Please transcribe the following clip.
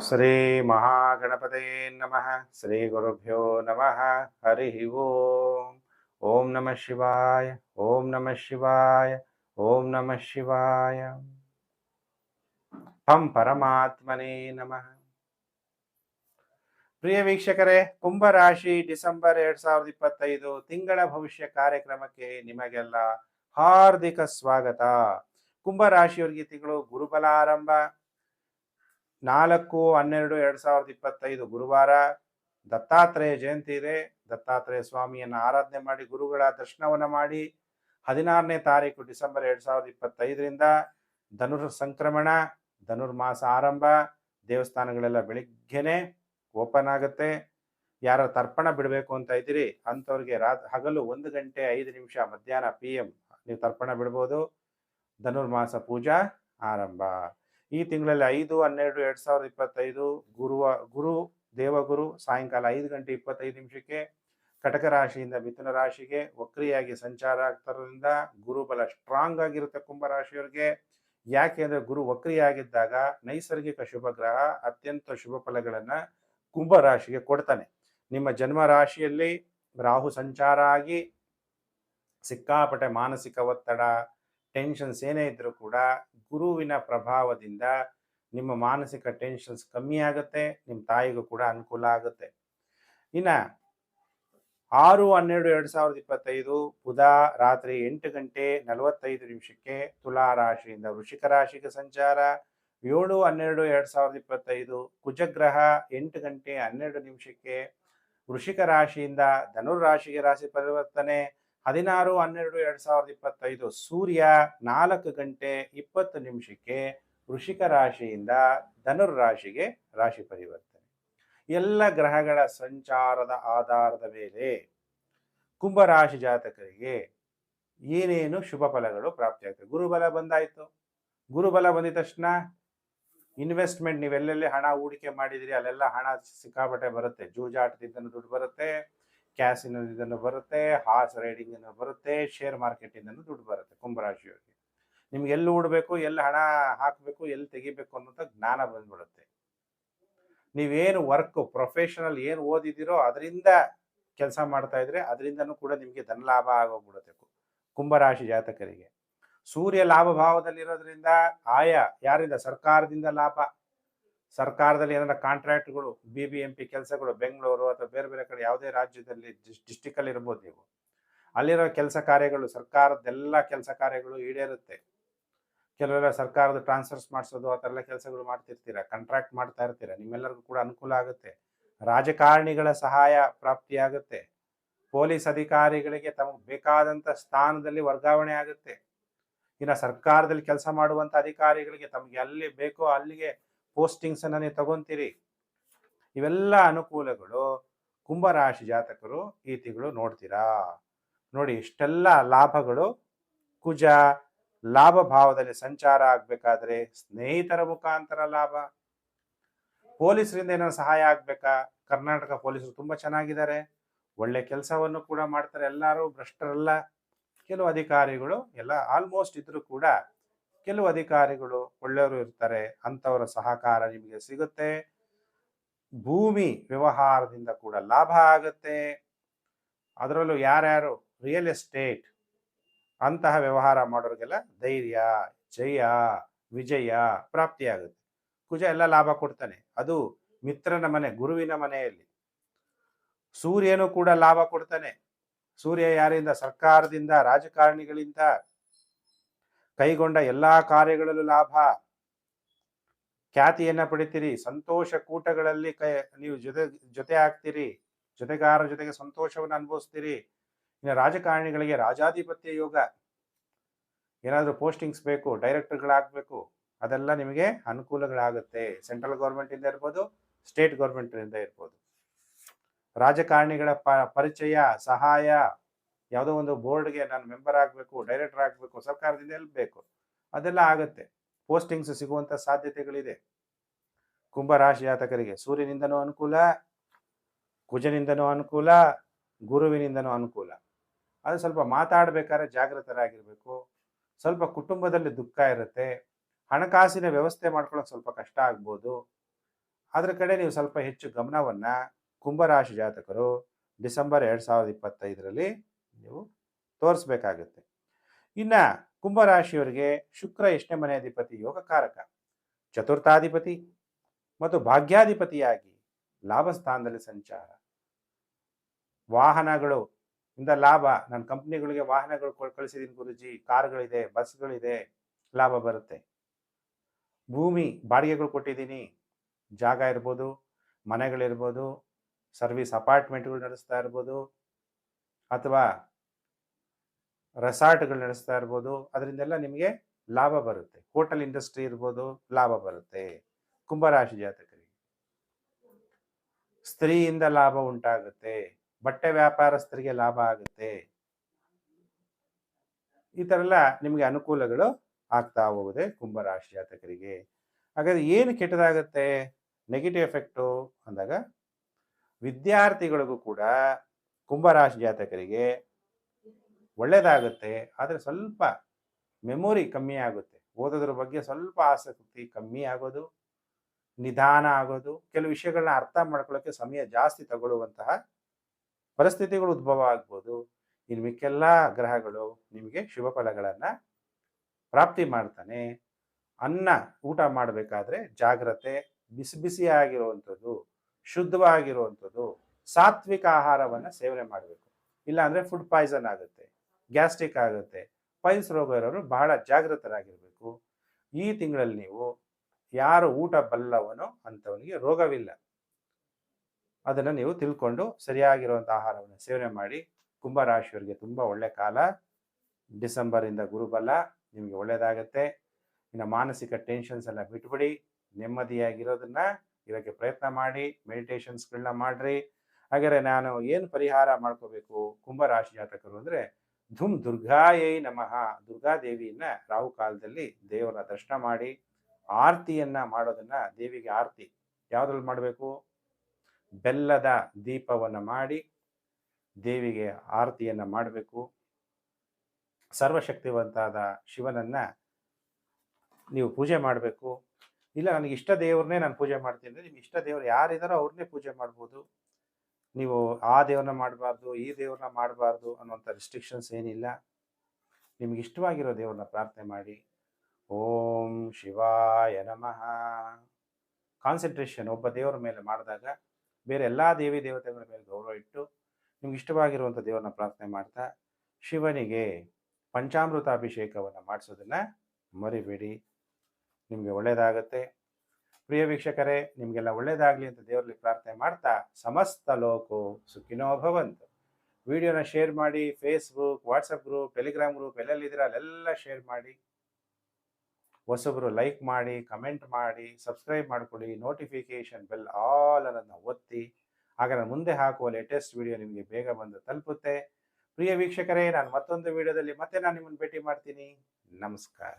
ಶ್ರೀ ಮಹಾಗಣಪತೇ ನಮಃ. ಶ್ರೀ ಗುರುಭ್ಯೋ ನಮಃ. ಹರಿ ಓಂ. ಓಂ ನಮಃ ಶಿವಾಯ. ಓಂ ನಮಃ ಶಿವಾಯ. ಓಂ ನಮಃ ಶಿವಾಯ. ಹಂ ಪರಮಾತ್ಮನೇ ನಮಃ. ಪ್ರಿಯ ವೀಕ್ಷಕರೇ, ಕುಂಭರಾಶಿ ಡಿಸೆಂಬರ್ ಎರಡ್ ಸಾವಿರದ ಇಪ್ಪತ್ತೈದು ತಿಂಗಳ ಭವಿಷ್ಯ ಕಾರ್ಯಕ್ರಮಕ್ಕೆ ನಿಮಗೆಲ್ಲ ಹಾರ್ದಿಕ ಸ್ವಾಗತ. ಕುಂಭರಾಶಿಯವರಿಗೆ ತಿಂಗಳು ಗುರುಬಲ ಆರಂಭ. ನಾಲ್ಕು, ಹನ್ನೆರಡು, ಎರಡ್ ಸಾವಿರದ ಇಪ್ಪತ್ತೈದು ಗುರುವಾರ ದತ್ತಾತ್ರೇಯ ಜಯಂತಿ ಇದೆ. ದತ್ತಾತ್ರೇಯ ಸ್ವಾಮಿಯನ್ನ ಆರಾಧನೆ ಮಾಡಿ, ಗುರುಗಳ ದರ್ಶನವನ್ನ ಮಾಡಿ, ಹದಿನಾರನೇ ತಾರೀಕು ಡಿಸೆಂಬರ್ ಎರಡು ಸಾವಿರದ ಇಪ್ಪತ್ತೈದರಿಂದ ಧನುರ್ ಸಂಕ್ರಮಣ ಧನುರ್ಮಾಸ ಆರಂಭ, ದೇವಸ್ಥಾನಗಳೆಲ್ಲ ಬೆಳಿಗ್ಗೆನೆ ಓಪನ್ ಆಗುತ್ತೆ. ಯಾರ ತರ್ಪಣ ಬಿಡಬೇಕು ಅಂತ ಇದ್ದೀರಿ, ಅಂಥವ್ರಿಗೆ ರಾತ್, ಹಗಲು ಒಂದು ಗಂಟೆ ಐದು ನಿಮಿಷ ಮಧ್ಯಾಹ್ನ ಪಿ ಎಂ ನೀವು ತರ್ಪಣ ಬಿಡ್ಬೋದು. ಧನುರ್ಮಾಸ ಪೂಜಾ ಆರಂಭ. ಈ ತಿಂಗಳಲ್ಲಿ ಐದು, ಹನ್ನೆರಡು, ಎರಡ್ ಸಾವಿರದ ಇಪ್ಪತ್ತೈದು ಗುರುವ, ಗುರು, ದೇವಗುರು ಸಾಯಂಕಾಲ ಐದು ಗಂಟೆ ಇಪ್ಪತ್ತೈದು ನಿಮಿಷಕ್ಕೆ ಕಟಕ ರಾಶಿಯಿಂದ ಮಿಥುನ ರಾಶಿಗೆ ವಕ್ರಿಯಾಗಿ ಸಂಚಾರ ಆಗ್ತಿರೋದ್ರಿಂದ ಗುರುಬಲ ಸ್ಟ್ರಾಂಗ್ ಆಗಿರುತ್ತೆ ಕುಂಭ ರಾಶಿಯವರಿಗೆ. ಯಾಕೆ ಅಂದ್ರೆ ಗುರು ವಕ್ರಿಯಾಗಿದ್ದಾಗ ನೈಸರ್ಗಿಕ ಶುಭ ಗ್ರಹ ಅತ್ಯಂತ ಶುಭ ಫಲಗಳನ್ನ ಕುಂಭ ರಾಶಿಗೆ ಕೊಡ್ತಾನೆ. ನಿಮ್ಮ ಜನ್ಮ ರಾಶಿಯಲ್ಲಿ ರಾಹು ಸಂಚಾರ ಆಗಿ ಸಿಕ್ಕಾಪಟ್ಟೆ ಮಾನಸಿಕ ಒತ್ತಡ ಟೆನ್ಷನ್ಸ್ ಏನೇ ಇದ್ರೂ ಕೂಡ ಗುರುವಿನ ಪ್ರಭಾವದಿಂದ ನಿಮ್ಮ ಮಾನಸಿಕ ಟೆನ್ಷನ್ಸ್ ಕಮ್ಮಿ ಆಗುತ್ತೆ, ನಿಮ್ಮ ತಾಯಿಗೂ ಕೂಡ ಅನುಕೂಲ ಆಗುತ್ತೆ. ಇನ್ನ ಆರು, ಹನ್ನೆರಡು, ಎರಡು ಸಾವಿರದ ಇಪ್ಪತ್ತೈದು ಬುಧ ರಾತ್ರಿ ಎಂಟು ಗಂಟೆ ನಲವತ್ತೈದು ನಿಮಿಷಕ್ಕೆ ತುಲಾ ರಾಶಿಯಿಂದ ವೃಷಿಕ ರಾಶಿಗೆ ಸಂಚಾರ. ಏಳು, ಹನ್ನೆರಡು, ಎರಡ್ ಸಾವಿರದ ಇಪ್ಪತ್ತೈದು ಕುಜಗ್ರಹ ಎಂಟು ಗಂಟೆ ಹನ್ನೆರಡು ನಿಮಿಷಕ್ಕೆ ವೃಷಿಕ ರಾಶಿಯಿಂದ ಧನುರ್ ರಾಶಿಗೆ ರಾಶಿ ಪರಿವರ್ತನೆ. ಹದಿನಾರು, ಹನ್ನೆರಡು, ಎರಡ್ ಸಾವಿರದ ಇಪ್ಪತ್ತೈದು ಸೂರ್ಯ ನಾಲ್ಕು ಗಂಟೆ ಇಪ್ಪತ್ತು ನಿಮಿಷಕ್ಕೆ ವೃಷಿಕ ರಾಶಿಯಿಂದ ಧನುರ್ ರಾಶಿಗೆ ರಾಶಿ ಪರಿವರ್ತನೆ. ಎಲ್ಲ ಗ್ರಹಗಳ ಸಂಚಾರದ ಆಧಾರದ ಮೇಲೆ ಕುಂಭರಾಶಿ ಜಾತಕರಿಗೆ ಏನೇನು ಶುಭ ಫಲಗಳು ಪ್ರಾಪ್ತಿಯಾಗ್ತವೆ? ಗುರುಬಲ ಬಂದಾಯ್ತು. ಗುರುಬಲ ಬಂದಿದ ತಕ್ಷಣ ಇನ್ವೆಸ್ಟ್ಮೆಂಟ್ ನೀವೆಲ್ಲೆಲ್ಲಿ ಹಣ ಹೂಡಿಕೆ ಮಾಡಿದಿರಿ, ಅಲ್ಲೆಲ್ಲ ಹಣ ಸಿಕ್ಕಾಪಟ್ಟೆ ಬರುತ್ತೆ. ಜೂಜಾಟದಿಂದ ದುಡ್ಡು ಬರುತ್ತೆ. ಕ್ಯಾಸಿನದಿಂದ ಬರುತ್ತೆ, ಹಾರ್ಸ್ ರೈಡಿಂಗ್ ಬರುತ್ತೆ, ಶೇರ್ ಮಾರ್ಕೆಟಿಂದನೂ ದುಡ್ಡು ಬರುತ್ತೆ ಕುಂಭರಾಶಿಯವರಿಗೆ ನಿಮ್ಗೆ ಎಲ್ಲಿ ಹೂಡಬೇಕು, ಎಲ್ಲಿ ಹಣ ಹಾಕಬೇಕು, ಎಲ್ಲಿ ತೆಗಿಬೇಕು ಅನ್ನೋಂಥ ಜ್ಞಾನ ಬಂದ್ಬಿಡುತ್ತೆ. ನೀವೇನು ವರ್ಕ್, ಪ್ರೊಫೆಷನಲ್ ಏನು ಓದಿದಿರೋ ಅದರಿಂದ ಕೆಲಸ ಮಾಡ್ತಾ ಇದ್ರೆ ಅದರಿಂದನೂ ಕೂಡ ನಿಮಗೆ ಧನ ಲಾಭ ಆಗೋಗ್ಬಿಡುತ್ತೆ ಕುಂಭರಾಶಿ ಜಾತಕರಿಗೆ. ಸೂರ್ಯ ಲಾಭ ಭಾವದಲ್ಲಿರೋದ್ರಿಂದ ಆಯಾ ಯಾರಿಂದ ಸರ್ಕಾರದಿಂದ ಲಾಭ? ಸರ್ಕಾರದಲ್ಲಿ ಏನಾರ ಕಾಂಟ್ರಾಕ್ಟ್ಗಳು ಬಿ ಬಿ ಎಂ ಪಿ ಕೆಲಸಗಳು ಬೆಂಗಳೂರು ಅಥವಾ ಬೇರೆ ಬೇರೆ ಕಡೆ ಯಾವುದೇ ರಾಜ್ಯದಲ್ಲಿ ಡಿಸ್ಟಿಕಲ್ಲಿ ಇರ್ಬೋದು ನೀವು. ಅಲ್ಲಿರೋ ಕೆಲಸ ಕಾರ್ಯಗಳು ಸರ್ಕಾರದ್ದೆಲ್ಲ ಕೆಲಸ ಕಾರ್ಯಗಳು ಈಡೇರುತ್ತೆ. ಕೆಲವೆಲ್ಲ ಸರ್ಕಾರದ ಟ್ರಾನ್ಸ್ಫರ್ಸ್ ಮಾಡಿಸೋದು, ಆ ಥರ ಎಲ್ಲ ಕೆಲಸಗಳು ಮಾಡ್ತಿರ್ತೀರ, ಕಾಂಟ್ರಾಕ್ಟ್ ಮಾಡ್ತಾ ಇರ್ತೀರ, ನಿಮ್ಮೆಲ್ಲರಿಗೂ ಕೂಡ ಅನುಕೂಲ ಆಗುತ್ತೆ. ರಾಜಕಾರಣಿಗಳ ಸಹಾಯ ಪ್ರಾಪ್ತಿಯಾಗುತ್ತೆ. ಪೊಲೀಸ್ ಅಧಿಕಾರಿಗಳಿಗೆ ತಮಗೆ ಬೇಕಾದಂಥ ಸ್ಥಾನದಲ್ಲಿ ವರ್ಗಾವಣೆ ಆಗುತ್ತೆ. ಇನ್ನು ಸರ್ಕಾರದಲ್ಲಿ ಕೆಲಸ ಮಾಡುವಂಥ ಅಧಿಕಾರಿಗಳಿಗೆ ತಮಗೆ ಎಲ್ಲಿ ಬೇಕೋ ಅಲ್ಲಿಗೆ ಪೋಸ್ಟಿಂಗ್ಸ್ ಅನ್ನ ನೀವು ತಗೊಂತೀರಿ. ಇವೆಲ್ಲ ಅನುಕೂಲಗಳು ಕುಂಭರಾಶಿ ಜಾತಕರು ಈ ತಿಂಗಳು ನೋಡ್ತೀರಾ? ನೋಡಿ ಇಷ್ಟೆಲ್ಲ ಲಾಭಗಳು. ಕುಜ ಲಾಭ ಭಾವದಲ್ಲಿ ಸಂಚಾರ ಆಗಬೇಕಾದ್ರೆ ಸ್ನೇಹಿತರ ಮುಖಾಂತರ ಲಾಭ. ಪೊಲೀಸರಿಂದ ಏನೋ ಸಹಾಯ ಆಗ್ಬೇಕಾ? ಕರ್ನಾಟಕ ಪೊಲೀಸರು ತುಂಬಾ ಚೆನ್ನಾಗಿದ್ದಾರೆ. ಒಳ್ಳೆ ಕೆಲಸವನ್ನು ಕೂಡ ಮಾಡ್ತಾರೆ ಎಲ್ಲರೂ, ಭ್ರಷ್ಟರಲ್ಲ. ಕೆಲವು ಅಧಿಕಾರಿಗಳು ಎಲ್ಲ ಆಲ್ಮೋಸ್ಟ್ ಇದ್ರೂ ಕೂಡ ಕೆಲವು ಅಧಿಕಾರಿಗಳು ಒಳ್ಳೆಯವರು ಇರ್ತಾರೆ, ಅಂಥವರ ಸಹಕಾರ ನಿಮಗೆ ಸಿಗುತ್ತೆ. ಭೂಮಿ ವ್ಯವಹಾರದಿಂದ ಕೂಡ ಲಾಭ ಆಗುತ್ತೆ. ಅದರಲ್ಲೂ ಯಾರ್ಯಾರು ರಿಯಲ್ ಎಸ್ಟೇಟ್ ಅಂತಹ ವ್ಯವಹಾರ ಮಾಡೋರಿಗೆಲ್ಲ ಧೈರ್ಯ, ಜಯ, ವಿಜಯ ಪ್ರಾಪ್ತಿಯಾಗುತ್ತೆ. ಕುಜ ಎಲ್ಲ ಲಾಭ ಕೊಡ್ತಾನೆ. ಅದು ಮಿತ್ರನ ಮನೆ, ಗುರುವಿನ ಮನೆಯಲ್ಲಿ. ಸೂರ್ಯನು ಕೂಡ ಲಾಭ ಕೊಡ್ತಾನೆ. ಸೂರ್ಯ ಯಾರಿಂದ, ಸರ್ಕಾರದಿಂದ, ರಾಜಕಾರಣಿಗಳಿಂದ ಕೈಗೊಂಡ ಎಲ್ಲಾ ಕಾರ್ಯಗಳಲ್ಲೂ ಲಾಭ. ಖ್ಯಾತಿಯನ್ನ ಪಡಿತೀರಿ. ಸಂತೋಷ ಕೂಟಗಳಲ್ಲಿ ಕೈ, ನೀವು ಜೊತೆ ಜೊತೆ ಆಗ್ತೀರಿ. ಜೊತೆಗಾರರ ಜೊತೆಗೆ ಸಂತೋಷವನ್ನು ಅನುಭವಿಸ್ತೀರಿ. ಇನ್ನು ರಾಜಕಾರಣಿಗಳಿಗೆ ರಾಜಾಧಿಪತ್ಯ ಯೋಗ. ಏನಾದರೂ ಪೋಸ್ಟಿಂಗ್ಸ್ ಬೇಕು, ಡೈರೆಕ್ಟರ್ಗಳಾಗಬೇಕು, ಅದೆಲ್ಲ ನಿಮಗೆ ಅನುಕೂಲಗಳಾಗುತ್ತೆ. ಸೆಂಟ್ರಲ್ ಗೌರ್ಮೆಂಟಿಂದ ಇರ್ಬೋದು, ಸ್ಟೇಟ್ ಗೌರ್ಮೆಂಟಿಂದ ಇರ್ಬೋದು. ರಾಜಕಾರಣಿಗಳ ಪರಿಚಯ, ಸಹಾಯ ಯಾವುದೋ ಒಂದು ಬೋರ್ಡ್ಗೆ ನಾನು ಮೆಂಬರ್ ಆಗಬೇಕು, ಡೈರೆಕ್ಟರ್ ಆಗಬೇಕು, ಸರ್ಕಾರದಿಂದ ಬೇಕು, ಅದೆಲ್ಲ ಆಗುತ್ತೆ. ಪೋಸ್ಟಿಂಗ್ಸ್ ಸಿಗುವಂಥ ಸಾಧ್ಯತೆಗಳಿದೆ. ಕುಂಭ ರಾಶಿ ಜಾತಕರಿಗೆ ಸೂರ್ಯನಿಂದನೂ ಅನುಕೂಲ, ಕುಜನಿಂದನೂ ಅನುಕೂಲ, ಗುರುವಿನಿಂದನೂ ಅನುಕೂಲ. ಅದು ಸ್ವಲ್ಪ ಮಾತಾಡಬೇಕಾದ್ರೆ ಜಾಗೃತರಾಗಿರಬೇಕು. ಸ್ವಲ್ಪ ಕುಟುಂಬದಲ್ಲಿ ದುಃಖ ಇರುತ್ತೆ. ಹಣಕಾಸಿನ ವ್ಯವಸ್ಥೆ ಮಾಡ್ಕೊಳ್ಳೋಕೆ ಸ್ವಲ್ಪ ಕಷ್ಟ ಆಗ್ಬೋದು. ಅದರ ಕಡೆ ನೀವು ಸ್ವಲ್ಪ ಹೆಚ್ಚು ಗಮನವನ್ನು ಕುಂಭರಾಶಿ ಜಾತಕರು ಡಿಸೆಂಬರ್ ಎರಡು ಸಾವಿರದ ಇಪ್ಪತ್ತೈದರಲ್ಲಿ ನೀವು ತೋರಿಸ್ಬೇಕಾಗುತ್ತೆ. ಇನ್ನು ಕುಂಭರಾಶಿಯವರಿಗೆ ಶುಕ್ರ ಎಷ್ಟನೇ ಮನೆ ಅಧಿಪತಿ ಯೋಗಕಾರಕ, ಚತುರ್ಥಾಧಿಪತಿ ಮತ್ತು ಭಾಗ್ಯಾಧಿಪತಿಯಾಗಿ ಲಾಭ ಸ್ಥಾನದಲ್ಲಿ ಸಂಚಾರ. ವಾಹನಗಳು, ಇಂದ ಲಾಭ ನನ್ನ ಕಂಪ್ನಿಗಳಿಗೆ ವಾಹನಗಳು ಕಳಿಸಿದ್ದೀನಿ ಗುರುಜಿ, ಕಾರ್ಗಳಿದೆ, ಬಸ್ಗಳಿದೆ, ಲಾಭ ಬರುತ್ತೆ. ಭೂಮಿ, ಬಾಡಿಗೆಗಳು ಕೊಟ್ಟಿದ್ದೀನಿ ಜಾಗ ಇರ್ಬೋದು, ಮನೆಗಳಿರ್ಬೋದು, ಸರ್ವಿಸ್ ಅಪಾರ್ಟ್ಮೆಂಟ್ಗಳು ನಡೆಸ್ತಾ ಇರ್ಬೋದು ಅಥವಾ ರೆಸಾರ್ಟ್ಗಳು ನಡೆಸ್ತಾ ಇರ್ಬೋದು, ಅದರಿಂದೆಲ್ಲ ನಿಮಗೆ ಲಾಭ ಬರುತ್ತೆ. ಹೋಟೆಲ್ ಇಂಡಸ್ಟ್ರಿ ಇರ್ಬೋದು, ಲಾಭ ಬರುತ್ತೆ. ಕುಂಭರಾಶಿ ಜಾತಕರಿಗೆ. ಸ್ತ್ರೀಯಿಂದ ಲಾಭ ಉಂಟಾಗುತ್ತೆ. ಬಟ್ಟೆ ವ್ಯಾಪಾರಸ್ಥರಿಗೆ ಲಾಭ ಆಗುತ್ತೆ. ಈ ಥರ ಎಲ್ಲ ನಿಮಗೆ ಅನುಕೂಲಗಳು ಆಗ್ತಾ ಹೋಗುತ್ತೆ ಕುಂಭರಾಶಿ ಜಾತಕರಿಗೆ. ಹಾಗಾದ್ರೆ ಏನು ಕೆಟ್ಟದಾಗುತ್ತೆ? ನೆಗೆಟಿವ್ ಎಫೆಕ್ಟು ಅಂದಾಗ ವಿದ್ಯಾರ್ಥಿಗಳಿಗೂ ಕೂಡ ಕುಂಭರಾಶಿ ಜಾತಕರಿಗೆ ಒಳ್ಳೆಯದಾಗುತ್ತೆ ಆದರೆ ಸ್ವಲ್ಪ ಮೆಮೊರಿ ಕಮ್ಮಿ ಆಗುತ್ತೆ. ಓದೋದ್ರ ಬಗ್ಗೆ ಸ್ವಲ್ಪ ಆಸಕ್ತಿ ಕಮ್ಮಿ ಆಗೋದು, ನಿಧಾನ ಆಗೋದು, ಕೆಲವು ವಿಷಯಗಳನ್ನ ಅರ್ಥ ಮಾಡ್ಕೊಳ್ಳೋಕ್ಕೆ ಸಮಯ ಜಾಸ್ತಿ ತಗೊಳ್ಳುವಂತಹ ಪರಿಸ್ಥಿತಿಗಳು ಉದ್ಭವ ಆಗ್ಬೋದು. ಇನ್ನು ಮಿಕ್ಕೆಲ್ಲ ಗ್ರಹಗಳು ನಿಮಗೆ ಶುಭ ಫಲಗಳನ್ನು ಪ್ರಾಪ್ತಿ ಮಾಡ್ತಾನೆ. ಅನ್ನ ಊಟ ಮಾಡಬೇಕಾದ್ರೆ ಜಾಗ್ರತೆ, ಬಿಸಿ ಬಿಸಿಯಾಗಿರುವಂಥದ್ದು, ಶುದ್ಧವಾಗಿರುವಂಥದ್ದು. ಸಾತ್ವಿಕ ಆಹಾರವನ್ನು ಸೇವನೆ ಮಾಡಬೇಕು. ಇಲ್ಲಾಂದರೆ ಫುಡ್ ಪಾಯ್ಸನ್ ಆಗುತ್ತೆ ಗ್ಯಾಸ್ಟ್ರಿಕ್ ಆಗುತ್ತೆ, ಪೈಲ್ಸ್ ರೋಗ ಇರೋರು ಬಹಳ ಜಾಗೃತರಾಗಿರಬೇಕು ಈ ತಿಂಗಳಲ್ಲಿ ನೀವು ಯಾರು ಊಟ ಬಲ್ಲವನೋ ಅಂಥವನಿಗೆ ರೋಗವಿಲ್ಲ. ಅದನ್ನು ನೀವು ತಿಳ್ಕೊಂಡು ಸರಿಯಾಗಿರುವಂಥ ಆಹಾರವನ್ನು ಸೇವನೆ ಮಾಡಿ, ಕುಂಭರಾಶಿಯವರಿಗೆ ತುಂಬ ಒಳ್ಳೆ ಕಾಲ. ಡಿಸೆಂಬರಿಂದ ಗುರುಬಲ, ನಿಮಗೆ ಒಳ್ಳೆಯದಾಗತ್ತೆ ಇನ್ನು ಮಾನಸಿಕ ಟೆನ್ಷನ್ಸ್ ಎಲ್ಲ ಬಿಟ್ಬಿಡಿ, ನೆಮ್ಮದಿಯಾಗಿರೋದನ್ನ ಇರೋಕ್ಕೆ ಪ್ರಯತ್ನ ಮಾಡಿ ಮೆಡಿಟೇಷನ್ಸ್ಗಳನ್ನ ಮಾಡ್ರಿ. ಹಾಗಾದ್ರೆ ನಾನು ಏನು ಪರಿಹಾರ ಮಾಡ್ಕೋಬೇಕು? ಕುಂಭರಾಶಿ ಜಾತಕರು ಅಂದರೆ, ಧುಮ್ ದುರ್ಗಾಯೈ ನಮಃ ದುರ್ಗಾದೇವಿಯನ್ನ ರಾಹು ಕಾಲದಲ್ಲಿ ದೇವರ ದರ್ಶನ ಮಾಡಿ, ಆರ್ತಿಯನ್ನ ಮಾಡೋದನ್ನ ದೇವಿಗೆ ಆರತಿ. ಯಾವುದ್ರಲ್ಲಿ ಮಾಡಬೇಕು? ಬೆಲ್ಲದ ದೀಪವನ್ನು ಮಾಡಿ, ದೇವಿಗೆ ಆರತಿಯನ್ನ ಮಾಡಬೇಕು. ಸರ್ವಶಕ್ತಿವಂತಾದ ಶಿವನನ್ನ ನೀವು ಪೂಜೆ ಮಾಡಬೇಕು. ಇಲ್ಲ, ನನಗೆ ಇಷ್ಟ ದೇವ್ರನ್ನೇ ನಾನು ಪೂಜೆ ಮಾಡ್ತೀನಿ ಅಂದರೆ, ನಿಮ್ಗೆ ಇಷ್ಟ ದೇವ್ರು ಯಾರಿದಾರೋ ಅವ್ರನ್ನೇ ಪೂಜೆ ಮಾಡ್ಬೋದು. ನೀವು ಆ ದೇವ್ರನ್ನ ಮಾಡಬಾರ್ದು, ಈ ದೇವ್ರನ್ನ ಮಾಡಬಾರ್ದು ಅನ್ನುವಂಥ ರಿಸ್ಟ್ರಿಕ್ಷನ್ಸ್ ಏನಿಲ್ಲ. ನಿಮ್ಗೆ ಇಷ್ಟವಾಗಿರೋ ದೇವ್ರನ್ನ ಪ್ರಾರ್ಥನೆ ಮಾಡಿ. ಓಂ ಶಿವಾಯ ನಮಃ. ಕಾನ್ಸಂಟ್ರೇಷನ್ ಒಬ್ಬ ದೇವರ ಮೇಲೆ ಮಾಡಿದಾಗ ಬೇರೆ ಎಲ್ಲ ದೇವಿ ದೇವತೆಗಳ ಮೇಲೆ ಗೌರವ ಇಟ್ಟು ನಿಮ್ಗೆ ಇಷ್ಟವಾಗಿರುವಂಥ ದೇವರನ್ನ ಪ್ರಾರ್ಥನೆ ಮಾಡ್ತಾ ಶಿವನಿಗೆ ಪಂಚಾಮೃತ ಅಭಿಷೇಕವನ್ನು ಮಾಡಿಸೋದನ್ನ ಮರಿಬೇಡಿ. ನಿಮಗೆ ಒಳ್ಳೆಯದಾಗತ್ತೆ ಪ್ರಿಯ ವೀಕ್ಷಕರೇ, ನಿಮಗೆಲ್ಲ ಒಳ್ಳೆಯದಾಗಲಿ ಅಂತ ದೇವರಲ್ಲಿ ಪ್ರಾರ್ಥನೆ ಮಾಡ್ತಾ ಸಮಸ್ತ ಲೋಕೋ ಸುಖಿನೋ ಭವಂತು. ವಿಡಿಯೋನ ಶೇರ್ ಮಾಡಿ Facebook WhatsApp group Telegram group ಎಲ್ಲೆಲ್ಲಿದ್ದೀರ ಅಲ್ಲೆಲ್ಲ ಶೇರ್ ಮಾಡಿ. ಹೊಸಬ್ರು ಲೈಕ್ ಮಾಡಿ ಕಮೆಂಟ್ ಮಾಡಿ ಸಬ್ಸ್ಕ್ರೈಬ್ ಮಾಡ್ಕೊಳ್ಳಿ ನೋಟಿಫಿಕೇಶನ್ ಬೆಲ್ ಆಲ್ ಅನ್ನೋದನ್ನ ಒತ್ತಿ. ಆಗ ನಾನು ಮುಂದೆ ಹಾಕುವ ಲೇಟೆಸ್ಟ್ ವಿಡಿಯೋ ನಿಮಗೆ ಬೇಗ ಬಂದು ತಲುಪುತ್ತೆ. ಪ್ರಿಯ ವೀಕ್ಷಕರೇ, ನಾನು ಮತ್ತೊಂದು ವಿಡಿಯೋದಲ್ಲಿ ಮತ್ತೆ ನಾನು ನಿಮ್ಮನ್ನು ಭೇಟಿ ಮಾಡ್ತೀನಿ. ನಮಸ್ಕಾರ.